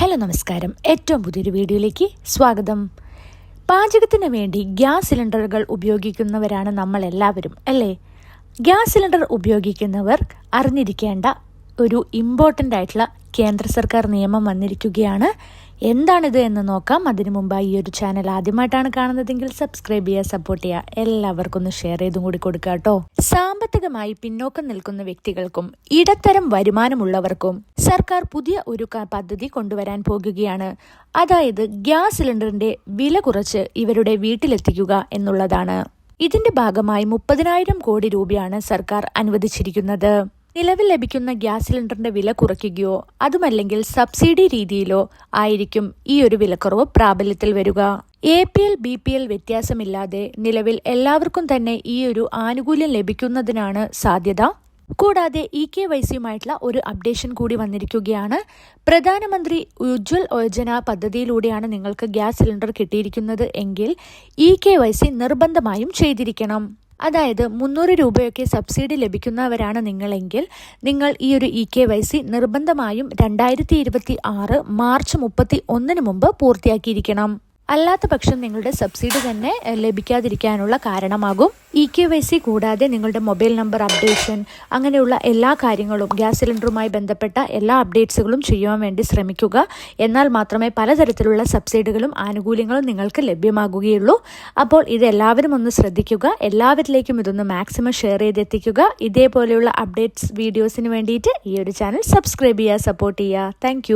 Hello നമസ്കാരം. ഏറ്റവും പുതിയൊരു വീഡിയോയിലേക്ക് സ്വാഗതം. പാചകത്തിന് വേണ്ടി ഗ്യാസ് സിലിണ്ടറുകൾ ഉപയോഗിക്കുന്നവരാണ് നമ്മൾ എല്ലാവരും അല്ലേ? ഗ്യാസ് സിലിണ്ടർ ഉപയോഗിക്കുന്നവർ അറിഞ്ഞിരിക്കേണ്ട ഒരു ഇമ്പോർട്ടന്റ് ആയിട്ടുള്ള കേന്ദ്ര സർക്കാർ നിയമം വന്നിരിക്കുകയാണ് എന്താണിത് എന്ന് നോക്കാം. അതിനു മുമ്പായി ഈ ഒരു ചാനൽ ആദ്യമായിട്ടാണ് കാണുന്നതെങ്കിൽ സബ്സ്ക്രൈബ് ചെയ്യുക സപ്പോർട്ട് ചെയ്യുക. എല്ലാവർക്കും ഒന്ന് ഷെയർ ചെയ്തും കൂടി കൊടുക്കുക കേട്ടോ. സാമ്പത്തികമായി പിന്നോക്കം നിൽക്കുന്ന വ്യക്തികൾക്കും ഇടത്തരം വരുമാനമുള്ളവർക്കും സർക്കാർ പുതിയ ഒരു പദ്ധതി കൊണ്ടുവരാൻ പോകുകയാണ്. അതായത് ഗ്യാസ് സിലിണ്ടറിന്റെ വില കുറച്ച് ഇവരുടെ വീട്ടിലെത്തിക്കുക എന്നുള്ളതാണ്. ഇതിന്റെ ഭാഗമായി മുപ്പതിനായിരം കോടി രൂപയാണ് സർക്കാർ അനുവദിച്ചിരിക്കുന്നത്. നിലവിൽ ലഭിക്കുന്ന ഗ്യാസ് സിലിണ്ടറിന്റെ വില കുറയ്ക്കുകയോ അതുമല്ലെങ്കിൽ സബ്സിഡി രീതിയിലോ ആയിരിക്കും ഈ ഒരു വിലക്കുറവ് പ്രാബല്യത്തിൽ വരിക. A P L B P L വ്യത്യാസമില്ലാതെ നിലവിൽ എല്ലാവർക്കും തന്നെ ഈ ഒരു ആനുകൂല്യം ലഭിക്കുന്നതിനാണ് സാധ്യത. കൂടാതെ ഇ കെ വൈ സിയുമായിട്ടുള്ള ഒരു അപ്ഡേഷൻ കൂടി വന്നിരിക്കുകയാണ്. പ്രധാനമന്ത്രി ഉജ്ജ്വൽ യോജന പദ്ധതിയിലൂടെയാണ് നിങ്ങൾക്ക് ഗ്യാസ് സിലിണ്ടർ കിട്ടിയിരിക്കുന്നത് എങ്കിൽ ഇ കെ വൈ സി നിർബന്ധമായും ചെയ്തിരിക്കണം. അതായത് മുന്നൂറ് രൂപയൊക്കെ സബ്സിഡി ലഭിക്കുന്നവരാണ് നിങ്ങളെങ്കിൽ നിങ്ങൾ ഈ ഒരു ഇ കെ വൈ സി നിർബന്ധമായും രണ്ടായിരത്തി ഇരുപത്തി ആറ് മാർച്ച് മുപ്പത്തി ഒന്നിന് മുമ്പ് പൂർത്തിയാക്കിയിരിക്കണം. അല്ലാത്ത പക്ഷം നിങ്ങളുടെ സബ്സിഡി തന്നെ ലഭിക്കാതിരിക്കാനുള്ള കാരണമാകും. ഇ കെ വൈ സി കൂടാതെ നിങ്ങളുടെ മൊബൈൽ നമ്പർ അപ്ഡേഷൻ അങ്ങനെയുള്ള എല്ലാ കാര്യങ്ങളും ഗ്യാസ് സിലിണ്ടറുമായി ബന്ധപ്പെട്ട എല്ലാ അപ്ഡേറ്റ്സുകളും ചെയ്യുവാൻ വേണ്ടി ശ്രമിക്കുക. എന്നാൽ മാത്രമേ പലതരത്തിലുള്ള സബ്സിഡികളും ആനുകൂല്യങ്ങളും നിങ്ങൾക്ക് ലഭ്യമാകുകയുള്ളൂ. അപ്പോൾ ഇത് എല്ലാവരും ഒന്ന് ശ്രദ്ധിക്കുക. എല്ലാവരിലേക്കും ഇതൊന്ന് മാക്സിമം ഷെയർ ചെയ്തെത്തിക്കുക. ഇതേപോലെയുള്ള അപ്ഡേറ്റ്സ് വീഡിയോസിന് വേണ്ടിയിട്ട് ഈ ഒരു ചാനൽ സബ്സ്ക്രൈബ് ചെയ്യുക സപ്പോർട്ട് ചെയ്യുക. താങ്ക്